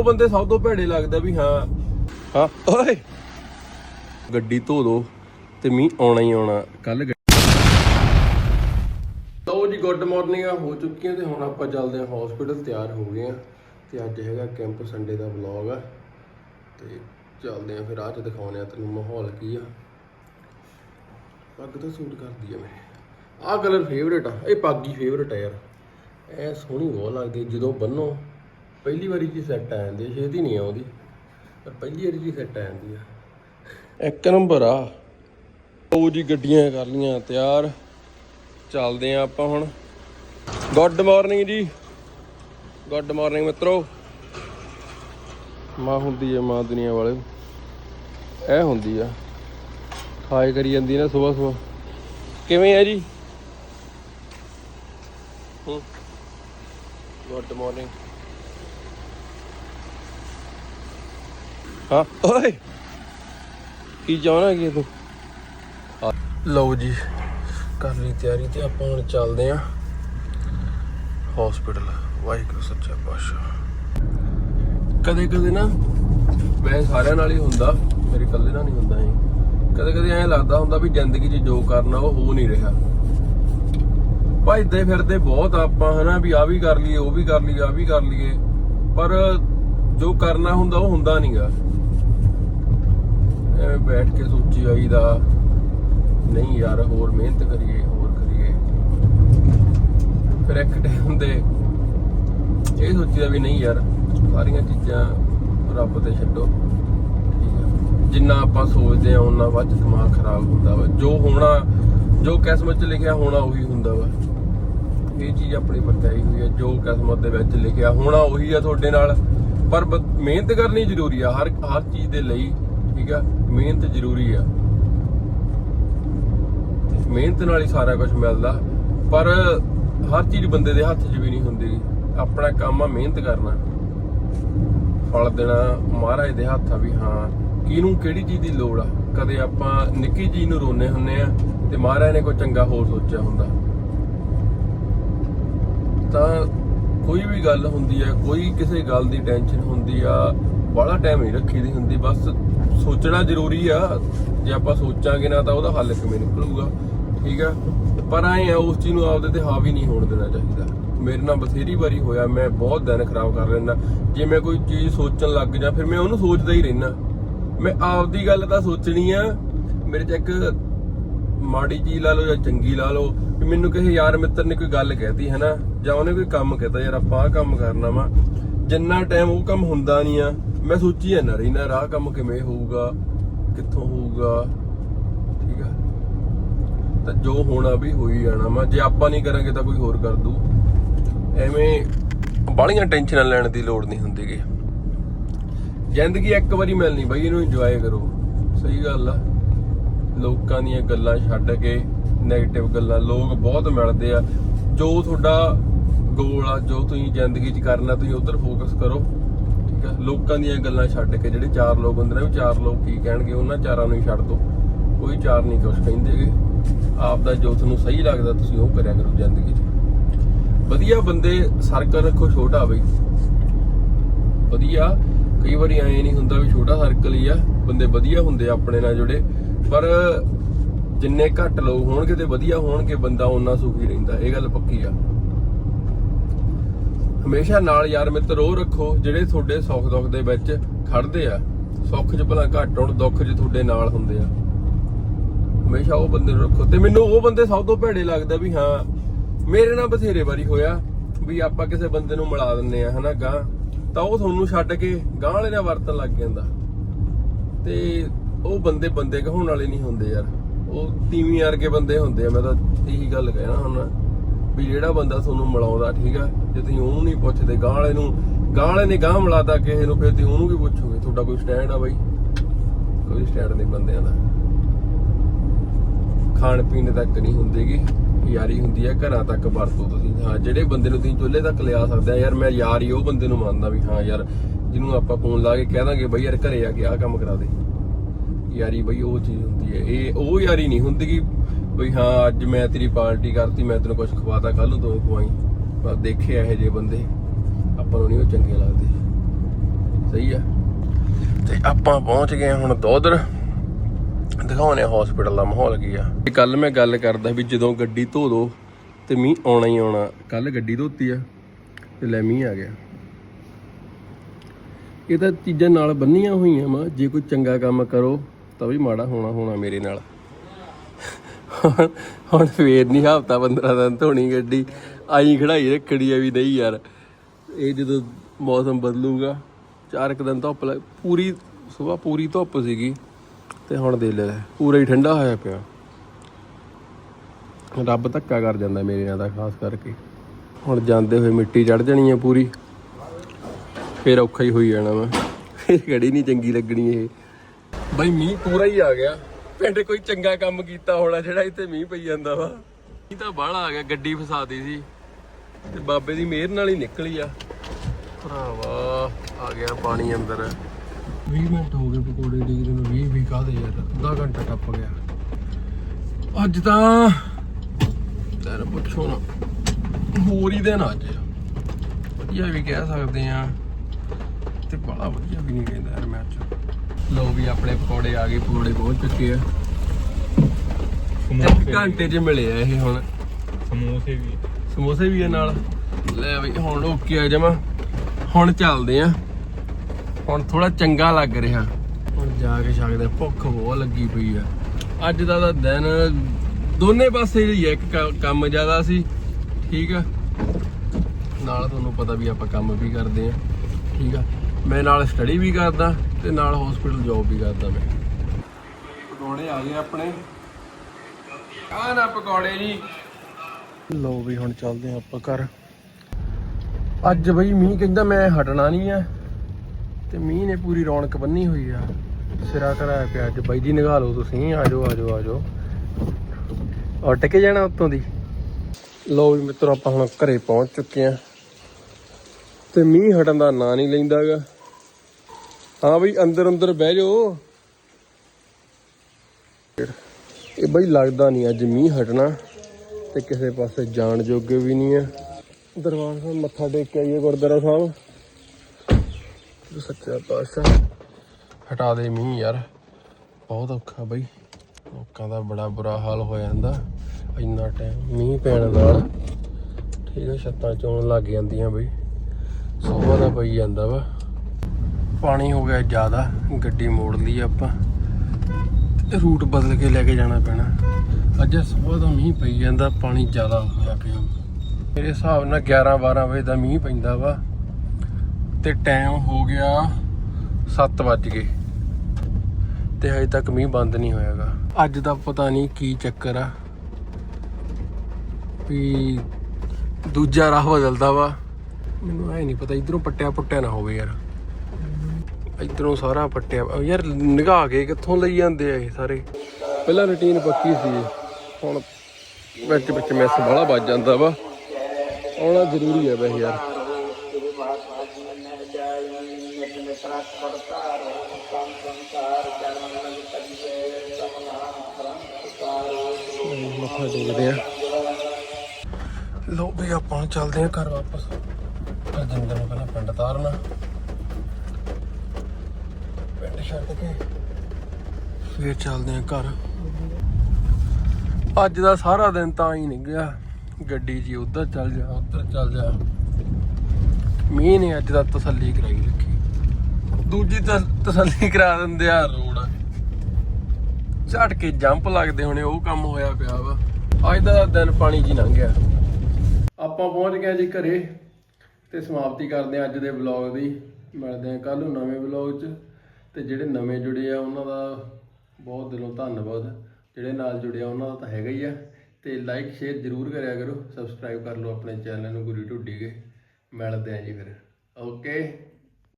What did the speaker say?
ਉਹ ਬੰਦੇ ਸਭ ਤੋਂ ਭੇੜੇ ਲੱਗਦਾ ਵੀ ਹਾਂ। ਹਾਂ ਓਏ। ਗੱਡੀ ਧੋ ਦੋ ਤੇ ਮੀਂਹ ਆਉਣਾ ਹੀ ਆਉਣਾ। ਕੱਲ ਲਓ ਜੀ ਗੁੱਡ ਮਾਰਨਿੰਗ ਆ ਹੋ ਚੁੱਕੀਆਂ ਤੇ ਹੁਣ ਆਪਾਂ ਚੱਲਦੇ ਹਾਂ ਹਸਪੀਟਲ ਤਿਆਰ ਹੋ ਗਏ ਆ। ਤੇ ਅੱਜ ਹੈਗਾ ਕੈਂਪ ਸੰਡੇ ਦਾ ਵਲੌਗ ਆ। ਤੇ ਚੱਲਦੇ ਆ ਫਿਰ ਆਹ ਚ ਦਿਖਾਉਣੇ ਆ ਤੈਨੂੰ ਮਾਹੌਲ ਕੀ ਆ। ਪੱਗ ਤਾਂ ਸੂਟ ਕਰਦੀ ਆ ਮੇਰੇ ਆਹ ਕਲਰ ਫੇਵਰੇਟ ਆ ਇਹ ਪੱਗ ਹੀ ਫੇਵਰੇਟ ਆ ਯਾਰ। ਐ ਸੋਹਣੀ ਬਹੁਤ ਲੱਗਦੀ ਆ। ਜਦੋਂ ਬੰਨੋ ਪਹਿਲੀ ਵਾਰੀ ਜੀ ਸੈੱਟ ਆ ਜਾਂਦੀ ਆ, ਛੇਤੀ ਨਹੀਂ ਆਉਂਦੀ। ਪਰ ਪਹਿਲੀ ਵਾਰੀ ਜੀ ਸੈੱਟ ਆ ਜਾਂਦੀ ਆ। ਇੱਕ ਨੰਬਰ ਆ। ਉਹ ਜੀ ਗੱਡੀਆਂ ਕਰ ਲੀਆਂ ਤਿਆਰ। ਚੱਲਦੇ ਆ ਆਪਾਂ ਹੁਣ। ਗੁੱਡ ਮਾਰਨਿੰਗ ਜੀ। ਗੁੱਡ ਮਾਰਨਿੰਗ ਮਿੱਤਰੋ। ਮਾਂ ਹੁੰਦੀ ਹੈ ਮਾਂ ਦੁਨੀਆ ਵਾਲੇ। ਇਹ ਹੁੰਦੀ ਆ। ਖਾਏ ਕਰੀ ਜਾਂਦੀ ਨਾ ਸਵੇਰ ਸਵੇਰ ਕਿਵੇਂ ਆ ਜੀ? ਗੁੱਡ ਮਾਰਨਿੰਗ ਹਾਂ ਓਏ। ਕੀ ਚਾਹਣਾ ਕੀ ਤੂੰ? ਲਓ ਜੀ ਕਰ ਲਈ ਤਿਆਰੀ ਤੇ ਆਪਾਂ ਹੁਣ ਚੱਲਦੇ ਆਂ ਹਸਪੀਟਲ ਵਾਹਿਗੁਰੂ ਸੱਚਾ ਪਾਤਸ਼ਾਹ। ਕਦੇ ਕਦੇ ਨਾ ਵੈਸੇ ਸਾਰਿਆਂ ਨਾਲ ਹੀ ਹੁੰਦਾ ਮੇਰੇ ਇਕੱਲੇ ਨਾਲ ਨਹੀਂ ਹੁੰਦਾ ਇਹ। ਕਦੇ ਕਦੇ ਐਂ ਲੱਗਦਾ ਹੁੰਦਾ ਵੀ ਜ਼ਿੰਦਗੀ 'ਚ ਜੋ ਕਰਨਾ ਉਹ ਹੋ ਨਹੀਂ ਰਿਹਾ। ਭੱਜਦੇ ਫਿਰਦੇ ਬਹੁਤ ਆਪਾਂ ਹਨਾ ਵੀ ਆ ਵੀ ਕਰ ਲਈਏ ਉਹ ਵੀ ਕਰ ਲਈਏ ਆ ਵੀ ਕਰ ਲਈਏ। ਪਰ ਜੋ ਕਰਨਾ ਹੁੰਦਾ ਉਹ ਹੁੰਦਾ ਨਹੀਂਗਾ ਐਵੇਂ ਬੈਠ ਕੇ ਸੋਚੀ ਆਈਦਾ ਨਹੀਂ ਯਾਰ, ਹੋਰ ਮਿਹਨਤ ਕਰੀਏ, ਹੋਰ ਕਰੀਏ। ਫਿਰ ਇੱਕ ਟਾਈਮ ਦੇ ਇਹ ਸੋਚੀਦਾ ਵੀ ਨਹੀਂ ਯਾਰ, ਸਾਰੀਆਂ ਚੀਜ਼ਾਂ ਰੱਬ ਤੇ ਛੱਡੋ, ਠੀਕ ਆ। ਜਿੰਨਾ ਆਪਾਂ ਸੋਚਦੇ ਆ ਉਹਨਾਂ ਵੱਧ ਦਿਮਾਗ ਖਰਾਬ ਹੁੰਦਾ ਵਾ। ਜੋ ਹੋਣਾ, ਜੋ ਕਿਸਮਤ 'ਚ ਲਿਖਿਆ ਹੋਣਾ, ਉਹੀ ਹੁੰਦਾ ਵਾ। ਇਹ ਚੀਜ਼ ਆਪਣੀ ਪਰਚਾਈ ਹੋਈ ਹੈ ਜੋ ਕਿਸਮਤ ਦੇ ਵਿੱਚ ਲਿਖਿਆ ਹੋਣਾ, ਉਹੀ ਆ ਤੁਹਾਡੇ ਨਾਲ। ਪਰ ਮਿਹਨਤ ਕਰਨੀ ਜ਼ਰੂਰੀ ਆ, ਹਰ ਹਰ ਚੀਜ਼ ਦੇ ਲਈ। ਠੀਕ ਆ, ਮਿਹਨਤ ਜ਼ਰੂਰੀ ਆ। ਮਿਹਨਤ ਨਾਲ ਹੀ ਸਾਰਾ ਕੁਝ ਮਿਲਦਾ, ਪਰ ਹਰ ਚੀਜ਼ ਬੰਦੇ ਦੇ ਹੱਥ 'ਚ ਵੀ ਨਹੀਂ ਹੁੰਦੀ। ਆਪਣਾ ਕੰਮ ਆ ਮਿਹਨਤ ਕਰਨਾ। ਫਲ ਦੇਣਾ, ਮਹਾਰਾਜ ਦੇ ਹੱਥ ਆ ਵੀ, ਹਾਂ। ਕਿਹਨੂੰ ਕਿਹੜੀ ਚੀਜ਼ ਦੀ ਲੋੜ ਆ? ਕਦੇ ਆਪਾਂ ਨਿੱਕੀ ਚੀਜ਼ ਨੂੰ ਰੋਨੇ ਹੁੰਨੇ ਆ ਤੇ ਮਹਾਰਾਜ ਨੇ ਕੋਈ ਚੰਗਾ ਹੋਰ ਸੋਚਿਆ ਹੁੰਦਾ। ਤਾਂ ਕੋਈ ਵੀ ਗੱਲ ਹੁੰਦੀ ਆ, ਕੋਈ ਕਿਸੇ ਗੱਲ ਦੀ ਟੈਨਸ਼ਨ ਹੁੰਦੀ ਆ ਬੜਾ ਟਾਈਮ ਨਹੀਂ ਰੱਖੀ ਦੀ ਹੁੰਦੀ, ਬਸ ਸੋਚਣਾ ਜ਼ਰੂਰੀ ਆ। ਜੇ ਆਪਾਂ ਸੋਚਾਂਗੇ ਨਾ ਤਾਂ ਉਹਦਾ ਹੱਲ ਕਿਵੇਂ ਨਿਕਲੂਗਾ? ਠੀਕ ਆ? ਪਰ ਐ ਆ, ਉਸ ਚੀਜ਼ ਨੂੰ ਆਪਦੇ ਤੇ ਹਾਵੀ ਨਹੀਂ ਹੋਣ ਦੇਣਾ ਚਾਹੀਦਾ। ਮੇਰੇ ਨਾਲ ਬਥੇਰੀ ਵਾਰੀ ਹੋਇਆ, ਮੈਂ ਬਹੁਤ ਦਿਨ ਖਰਾਬ ਕਰ ਲੈਂਦਾ। ਜੇ ਮੈਂ ਕੋਈ ਚੀਜ਼ ਸੋਚਣ ਲੱਗ ਜਾਂ, ਫਿਰ ਮੈਂ ਉਹਨੂੰ ਸੋਚਦਾ ਹੀ ਰਹਿਣਾ ਮੈਂ ਆਪਦੀ ਗੱਲ ਤਾਂ ਸੋਚਣੀ ਆ। ਮੇਰੇ ਚ ਇੱਕ ਮਾੜੀ ਚੀਜ਼ ਲਾ ਲਓ ਜਾਂ ਚੰਗੀ ਲਾ ਲਓ, ਵੀ ਮੈਨੂੰ ਕਿਸੇ ਯਾਰ ਮਿੱਤਰ ਨੇ ਕੋਈ ਗੱਲ ਕਹਿਤੀ ਹੈ ਨਾ ਜਾਂ ਉਹਨੇ ਕੋਈ ਕੰਮ ਕਹਿਤਾ ਯਾਰ ਆਪਾਂ ਆਹ ਕੰਮ ਕਰਨਾ ਵਾ। ਜਿੰਨਾ ਟਾਈਮ ਉਹ ਕੰਮ ਹੁੰਦਾ ਨਹੀਂ ਆ ਮੈਂ ਸੋਚੀ ਜਾਂਦਾ ਰਹਿਣਾ ਰਾਹ ਕੰਮ ਕਿਵੇਂ ਹੋਊਗਾ, ਕਿੱਥੋਂ ਹੋਊਗਾ, ਠੀਕ ਆ। ਤਾਂ ਜੋ ਹੋਣਾ ਵੀ ਹੋਈ ਜਾਣਾ ਵਾ, ਜੇ ਆਪਾਂ ਨਹੀਂ ਕਰਾਂਗੇ ਤਾਂ ਕੋਈ ਹੋਰ ਕਰ ਦੂ। ਐਵੇਂ ਬਾਹਲੀਆਂ ਟੈਨਸ਼ਨਾਂ ਲੈਣ ਦੀ ਲੋੜ ਨਹੀਂ ਹੁੰਦੀ ਹੁੰਦੀਗੀ ਜ਼ਿੰਦਗੀ ਇੱਕ ਵਾਰੀ ਮਿਲਣੀ ਬਈ, ਇਹਨੂੰ ਇੰਜੋਏ ਕਰੋ। ਸਹੀ ਗੱਲ ਆ। ਲੋਕਾਂ ਦੀਆਂ ਗੱਲਾਂ ਛੱਡ ਕੇ 네ਗੇਟਿਵ ਗੱਲਾਂ, ਲੋਕ ਬਹੁਤ ਮਿਲਦੇ ਆ। ਜੋ ਤੁਹਾਡਾ ਗੋਲ ਆ, ਜੋ ਤੁਸੀਂ ਜ਼ਿੰਦਗੀ 'ਚ ਕਰਨਾ, ਤੁਸੀਂ ਉਧਰ ਫੋਕਸ ਕਰੋ। ਠੀਕ ਆ ਲੋਕਾਂ ਦੀਆਂ ਗੱਲਾਂ ਛੱਡ ਕੇ ਜਿਹੜੇ ਚਾਰ ਲੋਕ ਹੁੰਦੇ ਨੇ, ਉਹ ਚਾਰ ਲੋਕ ਕੀ ਕਹਿਣਗੇ? ਉਹਨਾਂ ਚਾਰਾਂ ਨੂੰ ਹੀ ਛੱਡ ਦਿਓ ਕੋਈ ਚਾਰ ਨਹੀਂ ਕੁਝ ਕਹਿੰਦੇਗੇ ਆਪ ਦਾ ਜੋ ਤੁਹਾਨੂੰ ਸਹੀ ਲੱਗਦਾ, ਤੁਸੀਂ ਉਹ ਕਰਿਆ ਕਰੋ ਜ਼ਿੰਦਗੀ 'ਚ। ਵਧੀਆ ਬੰਦੇ ਸਰਕਲ ਰੱਖੋ, ਛੋਟਾ ਬਈ। ਵਧੀਆ, ਕਈ ਵਾਰੀ ਐ ਨਹੀਂ ਹੁੰਦਾ ਵੀ ਛੋਟਾ ਸਰਕਲ ਹੀ ਆ। ਬੰਦੇ ਵਧੀਆ ਹੁੰਦੇ ਆਪਣੇ ਨਾਲ ਜੁੜੇ। ਪਰ ਜਿੰਨੇ ਘੱਟ ਲੋਕ ਹੋਣਗੇ ਤੇ ਵਧੀਆ ਹੋਣਗੇ, ਬੰਦਾ ਉਹਨਾਂ ਸੁਖੀ ਰਹਿੰਦਾ। ਇਹ ਗੱਲ ਪੱਕੀ ਆ। ਹਮੇਸ਼ਾ ਨਾਲ ਯਾਰ ਮਿੱਤਰ ਉਹ ਰੱਖੋ ਜਿਹੜੇ ਤੁਹਾਡੇ ਸੁੱਖ ਦੁੱਖ ਦੇ ਵਿੱਚ ਖੜਦੇ ਆ। ਸੁੱਖ 'ਚ ਭਲਾ ਘੱਟ ਹੋਣ, ਦੁੱਖ 'ਚ ਤੁਹਾਡੇ ਨਾਲ ਹੁੰਦੇ ਆ। ਹਮੇਸ਼ਾ ਉਹ ਬੰਦੇ ਨੂੰ ਰੱਖੋ। ਤੇ ਮੈਨੂੰ ਉਹ ਬੰਦੇ ਸਭ ਤੋਂ ਭੇੜੇ ਲੱਗਦਾ ਵੀ ਹਾਂ, ਮੇਰੇ ਨਾਲ ਬਥੇਰੇ ਵਾਰੀ ਹੋਇਆ ਵੀ ਆਪਾਂ ਕਿਸੇ ਬੰਦੇ ਨੂੰ ਮਿਲਾ ਦਿੰਨੇ ਆ, ਹਨਾ ਗਾਂ ਤਾਂ ਉਹ ਤੁਹਾਨੂੰ ਛੱਡ ਕੇ ਗਾਂ ਵਾਲੇ ਨਾਲ ਵਰਤਣ ਲੱਗ ਜਾਂਦਾ। ਤੇ ਉਹ ਬੰਦੇ ਬੰਦੇ ਕਹਾਉਣ ਵਾਲੇ ਨਹੀਂ ਹੁੰਦੇ ਯਾਰ। ਉਹ ਤੀਵੀਂ ਵਰਗੇ ਬੰਦੇ ਹੁੰਦੇ ਆ, ਮੈਂ ਤਾਂ ਇਹੀ ਗੱਲ ਕਹਿਣਾ ਹੁਣ। ਵੀ ਜਿਹੜਾ ਬੰਦਾ ਤੁਹਾਨੂੰ ਮਿਲਾਉਂਦਾ, ਠੀਕ ਆ? ਜੇ ਤੁਸੀਂ ਉਹਨੂੰ ਨਹੀਂ ਪੁੱਛਦੇ ਗਾਂ ਵਾਲੇ ਨੂੰ ਗਾਂ ਵਾਲੇ ਨੇ ਗਾਂ ਮਿਲਾਤਾ ਕਿਸੇ ਨੂੰ, ਫਿਰ ਤੁਸੀਂ ਉਹਨੂੰ ਕੀ ਪੁੱਛੋਗੇ? ਤੁਹਾਡਾ ਕੋਈ ਸਟੈਂਡ ਆ ਬਾਈ? ਕੋਈ ਸਟੈਂਡ ਨਹੀਂ ਬੰਦਿਆਂ ਦਾ। ਖਾਣ ਪੀਣ ਤੱਕ ਨਹੀਂ ਹੁੰਦੀਗੀ, ਯਾਰੀ ਹੁੰਦੀ ਹੈ ਘਰਾਂ ਤੱਕ ਵਰਤੋ ਤੁਸੀਂ। ਹਾਂ, ਜਿਹੜੇ ਬੰਦੇ ਨੂੰ ਤੁਸੀਂ ਚੁੱਲ੍ਹੇ ਤੱਕ ਲਿਆ ਸਕਦੇ ਆ, ਯਾਰ ਮੈਂ ਯਾਰ ਹੀ ਉਹ ਬੰਦੇ ਨੂੰ ਮੰਨਦਾ ਵੀ, ਹਾਂ ਯਾਰ, ਜਿਹਨੂੰ ਆਪਾਂ ਫੋਨ ਲਾ ਕੇ ਕਹਿ ਦਾਂਗੇ, ਬਈ ਯਾਰ ਘਰੇ ਆ ਕੇ ਆਹ ਕੰਮ ਕਰਾ ਦੇ। ਯਾਰੀ ਬਈ ਉਹ ਚੀਜ਼ ਹੁੰਦੀ ਹੈ ਇਹ ਉਹ ਯਾਰੀ ਨਹੀਂ ਹੁੰਦੀ ਕਿ ਬਈ ਹਾਂ, ਅੱਜ ਮੈਂ ਤੇਰੀ ਪਾਰਟੀ ਕਰਤੀ, ਮੈਂ ਤੈਨੂੰ ਕੁਝ ਖਵਾਤਾ ਕੱਲ ਨੂੰ ਦੋ ਖਵਾਈ। ਪਰ ਦੇਖੇ ਇਹੋ ਜਿਹੇ ਬੰਦੇ, ਆਪਾਂ ਨੂੰ ਨਹੀਂ ਉਹ ਚੰਗੇ ਲੱਗਦੇ। ਸਹੀ ਆ। ਤੇ ਆਪਾਂ ਪਹੁੰਚ ਗਏ ਹੁਣ ਦੋਦਰ ਦਿਖਾਉਣੇ ਹਸਪੀਟਲ ਦਾ ਮਾਹੌਲ ਕੀ ਆ। ਕੱਲ ਮੈਂ ਗੱਲ ਕਰਦਾ ਵੀ ਜਦੋਂ ਗੱਡੀ ਧੋ ਦੋ, ਤੇ ਮੀਂਹ ਆਉਣਾ ਹੀ ਆਉਣਾ। ਕੱਲ ਗੱਡੀ ਧੋਤੀ ਆ, ਤੇ ਲੈ ਮੀਂਹ ਆ ਗਿਆ। ਇਹ ਤਾਂ ਚੀਜ਼ਾਂ ਨਾਲ ਬੰਨੀਆਂ ਹੋਈਆਂ ਵਾ। ਜੇ ਕੋਈ ਚੰਗਾ ਕੰਮ ਕਰੋ, ਤਾਂ ਵੀ ਮਾੜਾ ਹੋਣਾ ਹੋਣਾ ਮੇਰੇ ਨਾਲ। ਹੁਣ ਫੇਰ ਨਹੀਂ ਹਫਤਾ 15 ਦਿਨ ਧੋਣੀ ਗੱਡੀ। ਆਈ ਖੜਾਈ ਰੱਖੜੀ ਆ ਵੀ ਨਹੀਂ ਯਾਰ। ਇਹ ਜਦੋਂ ਮੌਸਮ ਬਦਲੂਗਾ, ਚਾਰ ਕੁ ਦਿਨ ਧੁੱਪ ਲੱਗ ਪੂਰੀ ਸਵੇਰ ਪੂਰੀ ਧੁੱਪ ਸੀਗੀ ਤੇ ਹੁਣ ਦੇ ਲੈ, ਪੂਰਾ ਹੀ ਠੰਡਾ ਹੋਇਆ ਪਿਆ। ਰੱਬ ਧੱਕਾ ਕਰ ਜਾਂਦਾ ਮੇਰੇ ਨਾਲ ਤਾਂ, ਖਾਸ ਕਰਕੇ। ਹੁਣ ਜਾਂਦੇ ਹੋਏ ਮਿੱਟੀ ਚੜ ਜਾਣੀ ਹੈ ਪੂਰੀ। ਫੇਰ ਔਖਾ ਹੀ ਹੋਈ ਜਾਣਾ ਵਾ। ਫੇਰ ਘੜੀ ਨਹੀਂ ਚੰਗੀ ਲੱਗਣੀ ਇਹ। ਬਾਈ ਮੀਂਹ ਪੂਰਾ ਹੀ ਆ ਗਿਆ। ਪਿੰਡ ਕੋਈ ਚੰਗਾ ਕੰਮ ਕੀਤਾ ਹੋਣਾ ਜਿਹੜਾ ਇੱਥੇ ਮੀਂਹ ਪਈ ਜਾਂਦਾ ਵਾ। ਮੀਂਹ ਤਾਂ ਬਾਹਲਾ ਆ ਗਿਆ, ਗੱਡੀ ਫਸਾਦੀ ਸੀ। ਤੇ ਬਾਬੇ ਦੀ ਮਿਹਰ ਨਾਲ ਹੀ ਨਿਕਲੀ ਆ। ਭਰਾਵਾ, ਆ ਗਿਆ ਪਾਣੀ ਅੰਦਰ। 20 ਮਿੰਟ ਹੋ ਗਏ ਪਕੌੜੇ ਡਿਗਰੀ ਨੂੰ 20 ਵੀ ਕਾਹਦੇ ਯਾਰ? ਅੱਧਾ ਘੰਟਾ ਟੱਪ ਗਿਆ। ਅੱਜ ਤਾਂ ਤੇਰਾ ਪੁੱਛੋ ਨਾ, ਹੋਰ ਹੀ ਦਿਨ ਅੱਜ ਵਧੀਆ ਵੀ ਕਹਿ ਸਕਦੇ ਆ। ਤੇ ਬੜਾ ਵਧੀਆ ਵੀ ਨਹੀਂ ਕਹਿੰਦਾ ਯਾਰ ਮੈਂ ਅੱਜ। ਲੋ ਵੀ ਆਪਣੇ ਪਕੌੜੇ ਆ ਗਏ ਪਕੌੜੇ ਪਹੁੰਚ ਚੁੱਕੇ ਆ। ਇੱਕ ਘੰਟੇ 'ਚ ਮਿਲੇ ਆ ਇਹ ਹੁਣ। ਸਮੋਸੇ ਵੀ। ਸਮੋਸੇ ਵੀ ਆ ਨਾਲ। ਲੈ ਬਈ ਹੁਣ ਓਕੇ ਆ ਜਾਵਾਂ ਹੁਣ ਚੱਲਦੇ ਆ। ਹੁਣ ਥੋੜਾ ਚੰਗਾ ਲੱਗ ਰਿਹਾ। ਹੁਣ ਜਾ ਕੇ ਛਕਦੇ। ਭੁੱਖ ਬਹੁਤ ਲੱਗੀ ਪਈ ਆ। ਅੱਜ ਦਾ ਤਾਂ ਦਿਨ ਦੋਨੇ ਪਾਸੇ ਹੀ ਇੱਕ ਕੰਮ ਜ਼ਿਆਦਾ ਸੀ। ਠੀਕ ਆ। ਨਾਲ ਤੁਹਾਨੂੰ ਪਤਾ ਵੀ ਆਪਾਂ ਕੰਮ ਵੀ ਕਰਦੇ ਆ। ਠੀਕ ਆ। ਮੈਂ ਨਾਲ ਸਟੱਡੀ ਵੀ ਕਰਦਾ ਤੇ ਨਾਲ ਹਸਪੀਟਲ ਜੌਬ ਵੀ ਕਰਦਾ ਮੈਂ। ਪਕੌੜੇ ਆ ਗਏ ਆਪਣੇ। ਆ ਨਾ ਪਕੌੜੇ ਜੀ। ਲੋ ਵੀ ਹੁਣ ਚੱਲਦੇ ਆ ਆਪਾਂ ਘਰ। ਅੱਜ ਬਈ ਮੀਂਹ ਕਹਿੰਦਾ ਮੈਂ ਹਟਣਾ ਨਹੀਂ ਆ ਤੇ ਮੀਂਹ ਨੇ ਪੂਰੀ ਰੌਣਕ ਬੰਨੀ ਹੋਈ ਆ। ਸਿਰਾ ਕਰਾਇਆ ਪਿਆ ਅੱਜ ਬਾਈ ਜੀ ਨਿਗਾਹ ਲਓ ਤੁਸੀਂ ਆਜੋ ਆਜੋ ਆਜੋ ਉੱਟ ਕੇ ਜਾਣਾ ਉੱਤੋਂ ਦੀ। ਲੋ ਵੀ ਮਿੱਤਰੋ ਆਪਾਂ ਹੁਣ ਘਰੇ ਪਹੁੰਚ ਚੁੱਕੇ ਆ ਤੇ ਮੀਂਹ ਹਟਣ ਦਾ ਨਾਂ ਨਹੀਂ ਲੈਂਦਾਗਾ। ਹਾਂ ਬਈ, ਅੰਦਰ ਅੰਦਰ ਬਹਿ ਜਾਓ। ਇਹ ਬਈ ਲੱਗਦਾ ਨਹੀਂ ਅੱਜ ਮੀਂਹ ਹਟਣਾ ਤੇ ਕਿਸੇ ਪਾਸੇ ਜਾਣ ਜੋਗੇ ਵੀ ਨਹੀਂ ਆ। ਦਰਬਾਰ ਸਾਹਿਬ ਮੱਥਾ ਟੇਕ ਕੇ ਆਈਏ ਗੁਰਦੁਆਰਾ ਸਾਹਿਬ। ਸੱਚਾ ਪਾਤਸ਼ਾਹ, ਹਟਾ ਦੇ ਮੀਂਹ ਯਾਰ। ਬਹੁਤ ਔਖਾ ਬਈ। ਲੋਕਾਂ ਦਾ ਬੜਾ ਬੁਰਾ ਹਾਲ ਹੋ ਜਾਂਦਾ। ਇੰਨਾ ਟਾਈਮ ਮੀਂਹ ਪੈਣ ਨਾਲ। ਠੀਕ ਹੈ ਛੱਤਾਂ ਚੋਣ ਲੱਗ ਜਾਂਦੀਆਂ ਬਈ। ਸੋਭਾ ਦਾ ਪਈ ਜਾਂਦਾ ਵਾ। ਪਾਣੀ ਹੋ ਗਿਆ ਜ਼ਿਆਦਾ, ਗੱਡੀ ਮੋੜ ਲਈ ਆਪਾਂ। ਤੇ ਰੂਟ ਬਦਲ ਕੇ ਲੈ ਕੇ ਜਾਣਾ ਪੈਣਾ। ਅੱਜ ਸਵੇਰ ਦਾ ਮੀਂਹ ਪਈ ਜਾਂਦਾ, ਪਾਣੀ ਜ਼ਿਆਦਾ ਹੋ ਗਿਆ ਪਿਆ। ਮੇਰੇ ਹਿਸਾਬ ਨਾਲ 11 12 ਵਜੇ ਦਾ ਮੀਂਹ ਪੈਂਦਾ ਵਾ। ਤੇ ਟਾਈਮ ਹੋ ਗਿਆ 7 ਵੱਜ ਗਏ। ਤੇ ਹਜੇ ਤੱਕ ਮੀਂਹ ਬੰਦ ਨਹੀਂ ਹੋਇਆਗਾ। ਅੱਜ ਦਾ ਪਤਾ ਨਹੀਂ ਕੀ ਚੱਕਰ ਆ। ਵੀ ਦੂਜਾ ਰਾਹ ਬਦਲਦਾ ਵਾ। ਮੈਨੂੰ ਐ ਨਹੀਂ ਪਤਾ, ਇਧਰੋਂ ਪੱਟਿਆ ਪੁੱਟਿਆ ਨਾ ਹੋਵੇ ਯਾਰ। ਇਧਰੋਂ ਸਾਰਾ ਪੱਟਿਆ ਯਾਰ ਨਿਗਾਹ ਕੇ ਕਿੱਥੋਂ ਲਈ ਜਾਂਦੇ ਆ ਇਹ ਸਾਰੇ? ਪਹਿਲਾਂ ਰੁਟੀਨ ਪੱਕੀ ਸੀ ਹੁਣ ਵਿੱਚ ਵਿੱਚ ਮੈਸ ਬੜਾ ਵੱਜ ਜਾਂਦਾ ਵਾ। ਆਉਣਾ ਜ਼ਰੂਰੀ ਹੈ ਵੈਸੇ ਯਾਰ। ਮੱਥਾ ਟੇਕਦੇ ਆ। ਲੋ ਵੀ ਆਪਾਂ ਚੱਲਦੇ ਆ ਘਰ ਵਾਪਸ। ਅਜਿੰਦਰ ਨੂੰ ਪਹਿਲਾਂ ਪਿੰਡ ਤਾਰਨਾ ਪਿੰਡ ਛੱਡ ਕੇ ਫੇਰ ਚੱਲਦੇ ਆ ਘਰ। ਅੱਜ ਦਾ ਸਾਰਾ ਦਿਨ ਤਾਂ ਹੀ ਨਿਕਲਿਆ ਗੱਡੀ ਜੀ ਉਧਰ ਚੱਲ ਜਾ। ਉਧਰ ਚੱਲ ਜਾ। ਮੀਂਹ ਨੇ ਅੱਜ ਦਾ ਤਸੱਲੀ ਕਰਾਈ ਰੱਖੀ। ਦੂਜੀ ਤਾਂ ਤਸੱਲੀ ਕਰਾ ਦਿੰਦੇ ਆ ਰੋਡ। ਝਟ ਕੇ ਜੰਪ ਲੱਗਦੇ ਹੋਣੇ, ਉਹ ਕੰਮ ਹੋਇਆ ਪਿਆ ਵਾ। ਅੱਜ ਦਾ ਦਿਨ ਪਾਣੀ ਜੀ ਲੰਘ ਗਿਆ। ਆਪਾਂ ਪਹੁੰਚ ਗਏ ਜੀ ਘਰੇ। ਤੇ ਸਮਾਪਤੀ ਕਰਦੇ ਹਾਂ ਅੱਜ ਦੇ ਵਲੌਗ ਦੀ। ਮਿਲਦੇ ਹਾਂ ਕੱਲ ਨੂੰ ਨਵੇਂ ਵਲੌਗ 'ਚ। ਤੇ ਜਿਹੜੇ ਨਵੇਂ ਜੁੜੇ ਆ, ਉਹਨਾਂ ਦਾ ਬਹੁਤ ਦਿਲੋਂ ਧੰਨਵਾਦ। ਜਿਹੜੇ ਨਾਲ ਜੁੜੇ ਆ, ਉਹਨਾਂ ਦਾ ਤਾਂ ਹੈਗਾ ਹੀ ਆ। ਤੇ ਲਾਈਕ ਸ਼ੇਅਰ ਜ਼ਰੂਰ ਕਰਿਆ ਕਰੋ। ਸਬਸਕ੍ਰਾਈਬ ਕਰ ਲਓ ਆਪਣੇ ਚੈਨਲ ਨੂੰ ਗੁਰੀ ਢੁੱਡੀ ਕੇ। ਮਿਲਦੇ ਆ ਜੀ ਫਿਰ। ਓਕੇ